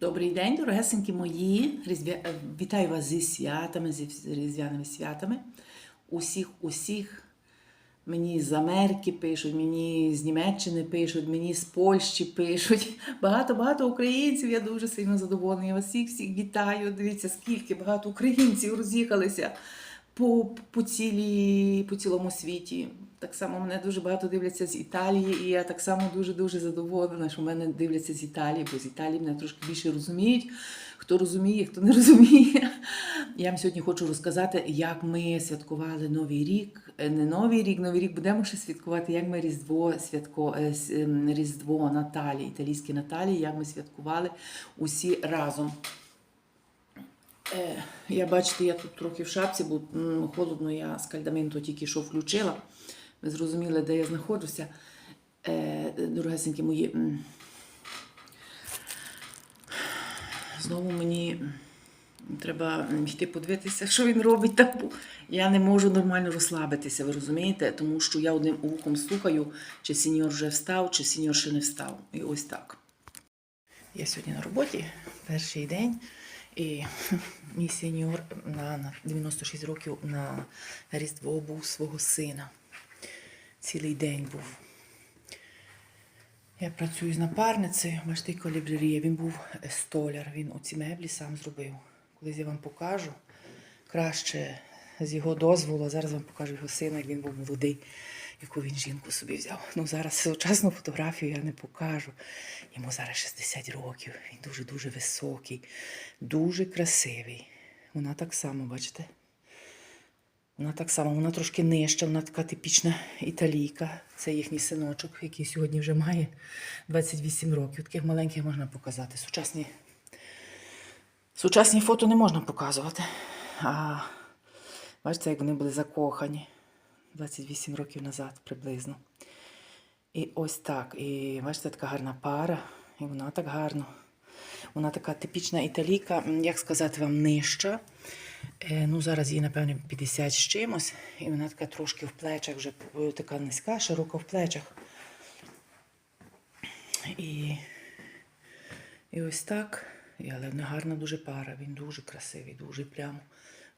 Добрий день, дорогесенькі мої. Різдвя... е, Вітаю вас зі святами, зі різдвяними святами. Усіх, усіх. Мені з Америки пишуть, мені з Німеччини пишуть, мені з Польщі пишуть. Багато-багато українців. Я дуже сильно задоволена. Я вас всіх всіх вітаю. Дивіться, скільки багато українців роз'їхалися по, по, цілій, по цілому світі. Так само мене дуже багато дивляться з Італії, і я так само дуже-дуже задоволена, що мене дивляться з Італії, бо з Італії мене трошки більше розуміють. Хто розуміє, хто не розуміє. Я вам сьогодні хочу розказати, як ми святкували Новий рік. Е, Не Новий рік, Новий рік будемо ще святкувати, як ми Різдво, святко, е, ем, Різдво Наталі, італійське Наталі, як ми святкували усі разом. Е, Я бачите, я тут трохи в шапці, бо холодно, я скальдаменту тільки що включила. Ви зрозуміли, де я знаходжуся. Е, Дорогесенькі мої. Знову мені треба йти подивитися, що він робить там. Я не можу нормально розслабитися, ви розумієте? Тому що я одним вухом слухаю, чи сеньор вже встав, чи сеньор ще не встав. І ось так. Я сьогодні на роботі, перший день, і мій сеньор на 96 років на Різдво був свого сина. Цілий день був. Я працюю з напарницею, бачите, колібрерія. Він був е, столяр, він оці меблі сам зробив. Колись я вам покажу краще з його дозволу, зараз вам покажу його сина, як він був молодий, яку він жінку собі взяв. Ну зараз сучасну фотографію я не покажу. Йому зараз 60 років, він дуже-дуже високий, дуже красивий. Вона так само, бачите? Вона так само, вона трошки нижча, вона така типічна італійка. Це їхній синочок, який сьогодні вже має 28 років. Таких маленьких можна показати. Сучасні, сучасні фото не можна показувати. А бачите, як вони були закохані 28 років назад приблизно. І ось так. І бачите, така гарна пара, і вона так гарно. Вона така типічна італійка, як сказати вам, нижча. Е, ну, зараз їй, напевне, 50 з чимось, і вона така трошки в плечах, вже е, така низька, широка в плечах. І, і ось так. І, але вона гарна дуже пара. Він дуже красивий, дуже прямо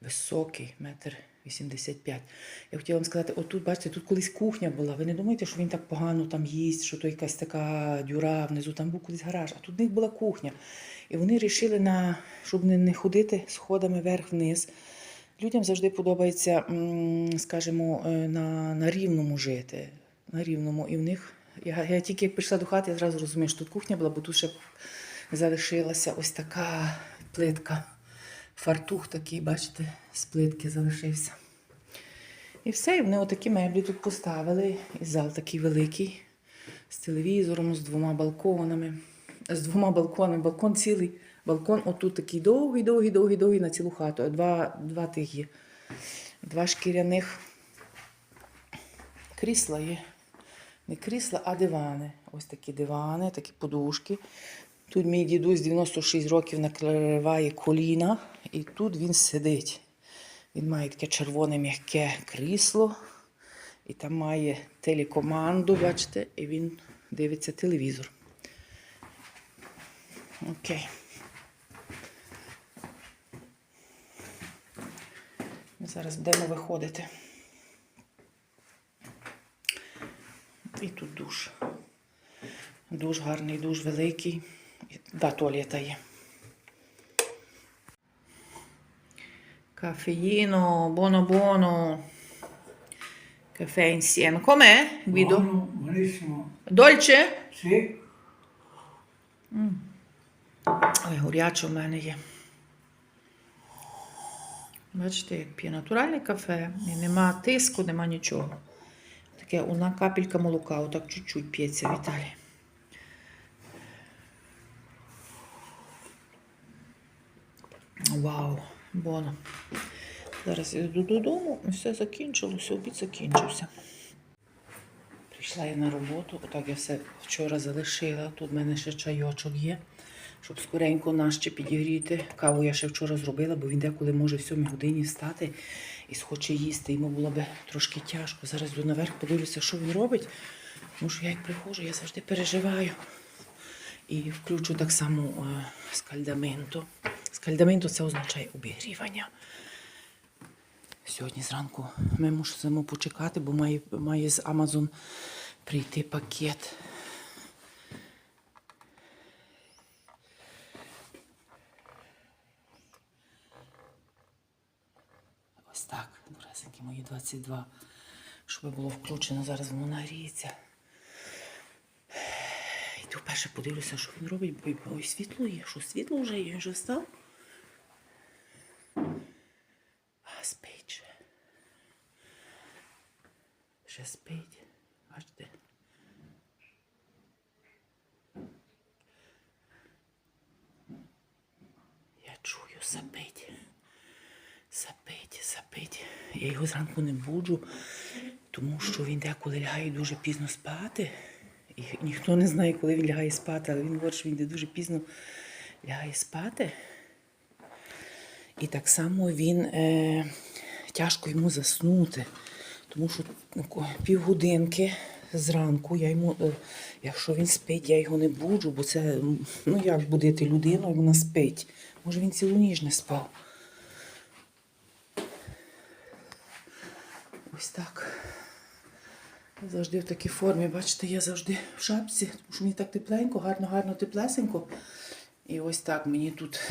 високий, метр 85. Я хотіла вам сказати, отут, бачите, тут колись кухня була. Ви не думаєте, що він так погано там їсть, що то якась така дюра внизу, там був колись гараж, а тут в них була кухня. І вони вирішили, на, щоб не, ходити сходами вверх-вниз. Людям завжди подобається, скажімо, е, на, на рівному жити. На рівному. І в них. Я, я тільки як прийшла до хати, я зразу розумію, що тут кухня була, бо тут ще залишилася ось така плитка. Фартух такий, бачите, з плитки залишився. І все, і вони отакі меблі тут поставили. І зал такий великий, з телевізором, з двома балконами. З двома балконами. Балкон цілий. Балкон отут такий довгий, довгий, довгий, довгий на цілу хату. Два, два тих є. Два шкіряних крісла є. Не крісла, а дивани. Ось такі дивани, такі подушки. Тут мій дідусь 96 років накриває коліна, і тут він сидить. Він має таке червоне м'яке крісло, і там має телекоманду, бачите, і він дивиться телевізор. Окей. Ми зараз будемо виходити. І тут душ. Душ гарний, душ великий. І Два туалета є. Caffeino, buono buono. Caffè insieme. Com'è, Guido? Buono, buonissimo. Dolce? Sì, Ой, горяче в мене є. Бачите, як п'є натуральне кафе. І нема тиску, нема нічого. Таке одна капелька молока, отак чуть-чуть п'ється в Італії. Вау, боно. Зараз я йду додому, все закінчилося, обід закінчився. Прийшла я на роботу, отак я все вчора залишила. Тут в мене ще чайочок є, щоб скоренько ще підігріти. Каву я ще вчора зробила, бо він деколи може в 7 годині встати і схоче їсти. Йому було би трошки тяжко. Зараз йду наверх, подивлюся, що він робить. Тому що я як приходжу, я завжди переживаю. І включу так само скальдаменто. Скальдаменто це означає обігрівання. Сьогодні зранку ми мусимо почекати, бо має, має з Amazon прийти пакет. Ось так, доресенькі мої 22. Щоб було включено, зараз воно нагріється. Йду вперше подивлюся, що він робить, бо ой, світло є, що світло вже є, вже встав. А, спить ще. Ще спить. Бачите? Я чую запить. Запить, запить. Я його зранку не буджу, тому що він деколи лягає дуже пізно спати. І ніхто не знає, коли він лягає спати, але він говорить, що він йде дуже пізно лягає спати. І так само він е, тяжко йому заснути, тому що півгодинки зранку я йому, е, якщо він спить, я його не буджу, бо це ну як будити людину, вона спить. Може він цілу ніч не спав. Ось так. Завжди в такій формі, бачите, я завжди в шапці, тому що мені так тепленько, гарно, гарно, теплесенько. І ось так мені тут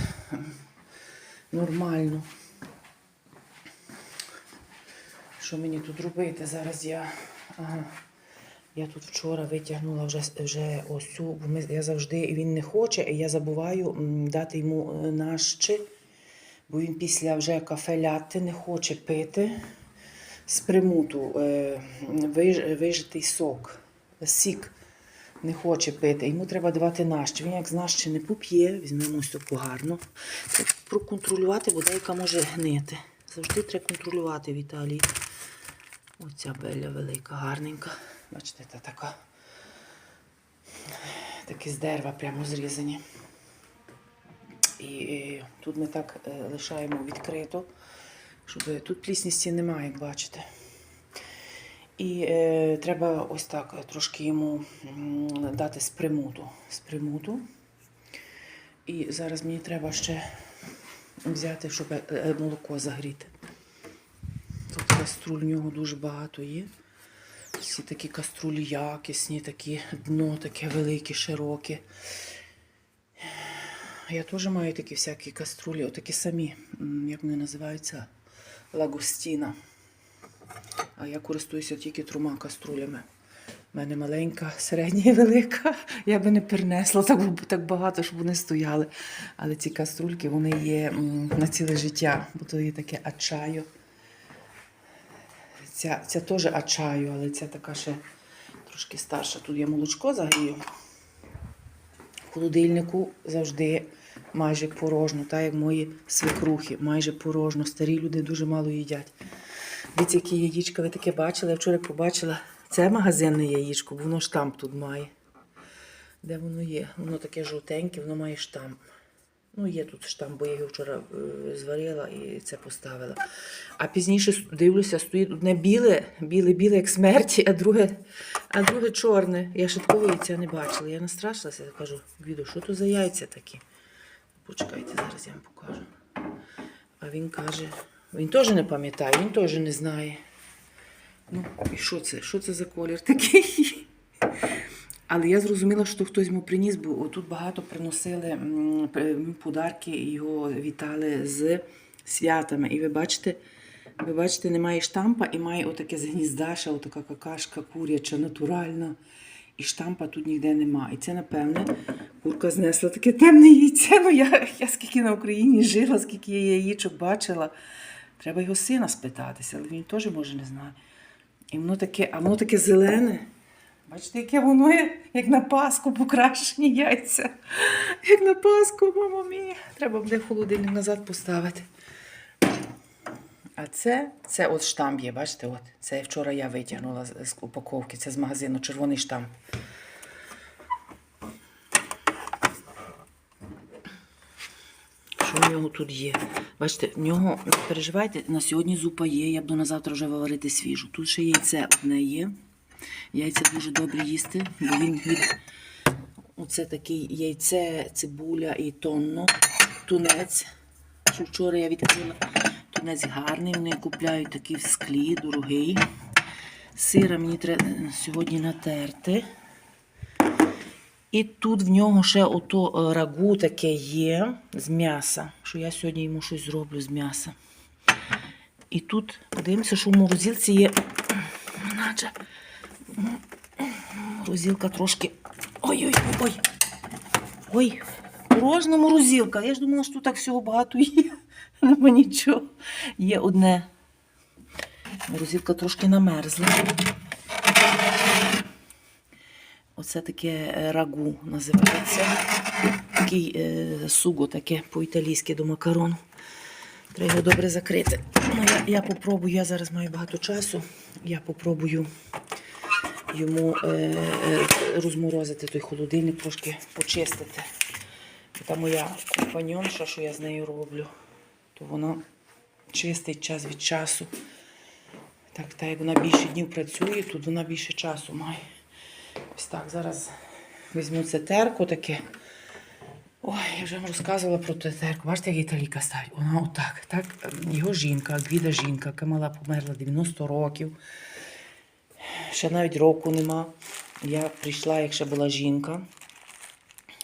нормально. Що мені тут робити? Зараз я. Ага. Я тут вчора витягнула вже, вже ось цю, бо я завжди він не хоче, і я забуваю дати йому е, нащі, бо він після вже кафе ляти не хоче пити з примуту е, вижитий сок, сік не хоче пити. Йому треба давати нащі. Він як з не поп'є, візьмемо таку гарно. Проконтролювати, бо деяка може гнити. Завжди треба контролювати в Італії. Оця беля велика, гарненька. Бачите, та така. Такі з дерева прямо зрізані. І, е, тут ми так е, лишаємо відкрито, щоб тут плісністі немає, як бачите. І е, треба ось так трошки йому дати з примуту. І зараз мені треба ще взяти, щоб е, е, молоко загріти. Тут каструль в нього дуже багато є. Всі такі каструлі якісні, такі дно таке велике, широке. Я теж маю такі всякі каструлі, отакі самі, як вони називаються, лагустіна. А я користуюся тільки трьома каструлями. У мене маленька, середня і велика. Я би не перенесла так, так багато, щоб вони стояли. Але ці каструльки вони є на ціле життя, бо то є таке ачайо. Ця, ця теж ачаю, але ця така ще трошки старша. Тут я молочко загрію. В холодильнику завжди майже порожньо, так як мої свекрухи, майже порожньо. Старі люди дуже мало їдять. Дивіться, які яєчка ви таке бачили. Я вчора побачила. Це магазинне яєчко, бо воно штамп тут має. Де воно є? Воно таке жовтеньке, воно має штамп. Ну, є тут штамп, бо я його вчора е, зварила і це поставила. А пізніше дивлюся, стоїть одне біле, біле-біле, як смерті, а друге, а друге чорне. Я такого яйця не бачила. Я настрашилася, кажу, Гвідо, що то за яйця такі? Почекайте, зараз я вам покажу. А він каже, він теж не пам'ятає, він теж не знає. Ну, і що це? Що це за колір такий? Але я зрозуміла, що хтось йому приніс, бо тут багато приносили подарки, його вітали з святами. І ви бачите, ви бачите, немає штампа і має отаке з гнізда, ще отака какашка куряча, натуральна. І штампа тут ніде нема. І це, напевне, курка знесла таке темне яйце. Ну, я, я скільки на Україні жила, скільки я яєчок бачила. Треба його сина спитатися, але він теж може не знає. І воно таке, а воно таке зелене. Бачите, яке воно є, як на Пасху покрашені яйця. Як на Пасху, мамо мія. Треба буде холодильник назад поставити. А це, це от штамп є, бачите, от. Це вчора я витягнула з упаковки, це з магазину, червоний штамп. В нього тут є? Бачите, в нього, не переживайте, на сьогодні зупа є, я буду на завтра вже виварити свіжу. Тут ще яйце одне є. Яйця дуже добре їсти, бо він від, Оце такий яйце, цибуля і тонно. Тунець. Що вчора я відкрила. Тунець гарний, вони купляють такий в склі, дорогий. Сира мені треба сьогодні натерти. І тут в нього ще ото е, рагу таке є з м'яса, що я сьогодні йому щось зроблю з м'яса. І тут подивимося, що в морозилці є. Наче морозилка трошки. Ой-ой-ой. Ой, порожна морозилка. Я ж думала, що тут так всього багато є. Нема нічого. Є одне. Морозилка трошки намерзла. Оце таке е, рагу називається. Такий е, суго таке по-італійськи до макарону. Треба його добре закрити. Ну, я, я попробую, я зараз маю багато часу. Я попробую йому е, е, розморозити той холодильник, трошки почистити. Та моя компаньонша, що я з нею роблю, то вона чистить час від часу. Так, так як вона більше днів працює, тут вона більше часу має. Ось так, зараз візьму це терко таке. Ой, я вже вам розказувала про те терку. Бачите, як італійка ставить? Вона отак. Так, його жінка, Гвіда жінка, яка мала померла 90 років. Ще навіть року нема. Я прийшла, як ще була жінка.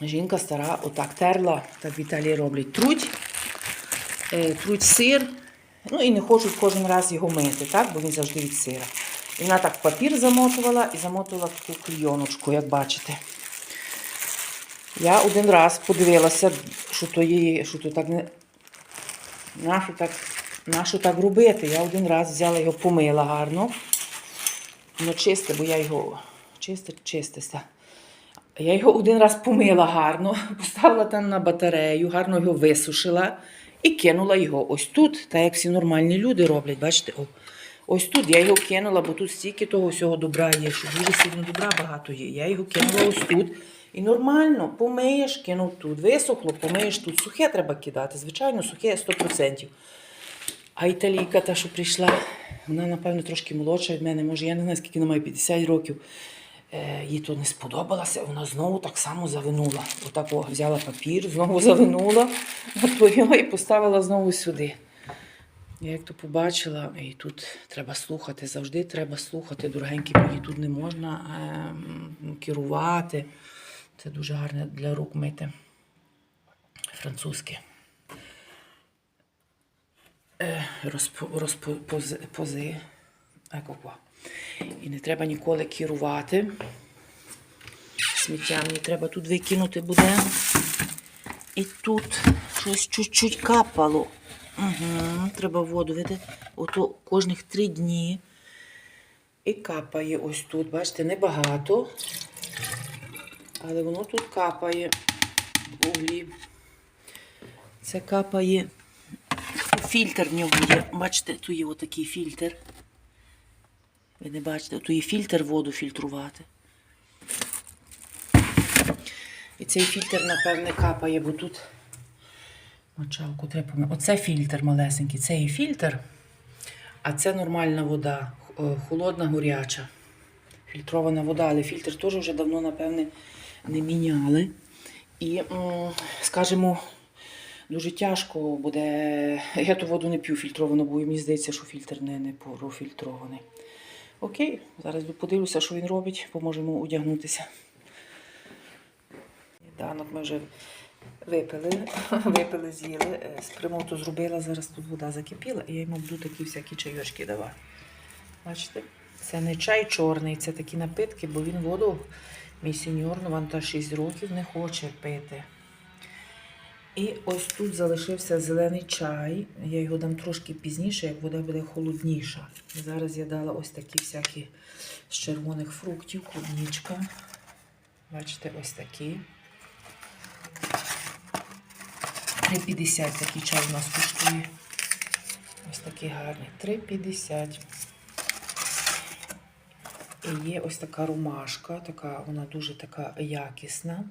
Жінка стара, отак терла, так в Італії роблять. Труть, е, труть сир, ну і не хочуть кожен раз його мити, так? бо він завжди від сира. І вона так папір замотувала і замотувала таку клійоночку, як бачите. Я один раз подивилася, що то є, що то так не. Нащо так, нащо так робити? Я один раз взяла його, помила гарно. Ну, чисте, бо я його чисте, чистеся. Я його один раз помила гарно, поставила там на батарею, гарно його висушила і кинула його ось тут, так як всі нормальні люди роблять. Бачите, о, ось тут я його кинула, бо тут стільки того всього добра є, що дуже сильно добра багато є. Я його кинула ось тут. І нормально помиєш, кинув тут. Висохло, помиєш тут. Сухе треба кидати. Звичайно, сухе 100%. А італійка, та, що прийшла, вона, напевно, трошки молодша від мене. Може, я не знаю, скільки вона має 50 років. Е, їй то не сподобалося, вона знову так само завинула. Отак взяла папір, знову завинула на і поставила знову сюди. Я як то побачила, і тут треба слухати, завжди треба слухати, дорогенькі мої, тут не можна е, керувати. Це дуже гарне для рук мити. Французьке. Е, розпо, розпо, пози. І не треба ніколи керувати. Сміття мені треба тут викинути буде. І тут щось чуть-чуть капало. Угу, треба воду видати. Ото кожних три дні. І капає ось тут. Бачите, небагато. Але воно тут капає углі. Це капає. Фільтр в нього є. Бачите, тут є отакий фільтр. Ви не бачите, тут є фільтр воду фільтрувати. І цей фільтр, напевне, капає, бо тут мочалку треба. Оце фільтр малесенький, це є фільтр, а це нормальна вода, е, холодна, горяча. Фільтрована вода, але фільтр теж вже давно, напевне, не міняли. І, скажімо, дуже тяжко буде. Я ту воду не п'ю фільтровану, бо мені здається, що фільтр не, не профільтрований. Окей, зараз подивлюся, що він робить, поможемо одягнутися. Данок ми вже випили, випили, з'їли. Е, З примоту зробила, зараз тут вода закипіла, і я йому буду такі всякі чайочки давати. Бачите? Це не чай чорний, це такі напитки, бо він воду, мій сеньор, ну вам та 6 років, не хоче пити. І ось тут залишився зелений чай. Я його дам трошки пізніше, як вода буде холодніша. Зараз я дала ось такі всякі з червоних фруктів, клубничка. Бачите, ось такі. 3,50 такий чай у нас коштує. Ось такий гарний. 3,50. І є ось така ромашка, така, вона дуже така якісна.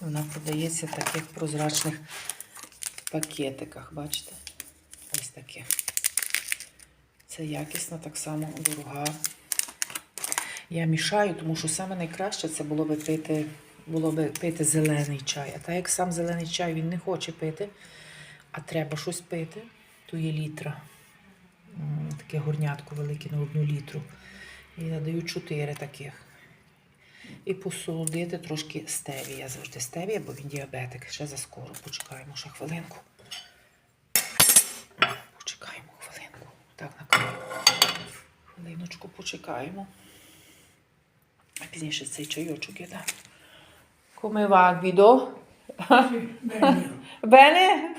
Вона продається в таких прозрачних пакетиках, бачите? Ось таке. Це якісна, так само дорога. Я мішаю, тому що саме найкраще це було би пити було би пити зелений чай. А так як сам зелений чай він не хоче пити, а треба щось пити, то є літра. Таке горнятко велике на одну літру. І я даю чотири таких. І посолодити трошки стевія. Завжди стевія, бо він діабетик. Ще заскоро. Почекаємо ще хвилинку. Почекаємо хвилинку. Так, накрию. Хвилиночку почекаємо. А пізніше цей чайочок дам. Come va Guido? Meglio. Bene?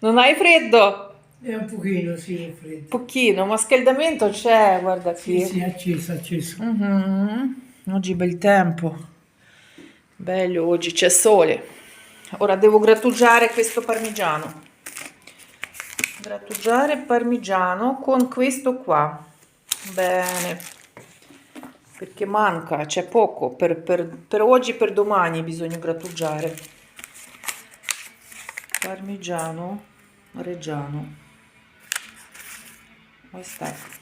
Non hai freddo? È un pochino, sì, è freddo. Pochino, ma scaldamento c'è, guarda Sì, qui. sì, acceso, acceso. Mhm. Oggi bel tempo. Bello, oggi c'è sole. Ora devo grattugiare questo parmigiano. Grattugiare parmigiano con questo qua. Bene Perché manca, c'è poco. Per, per, per oggi e per domani bisogna grattugiare. Parmigiano reggiano. Ось так.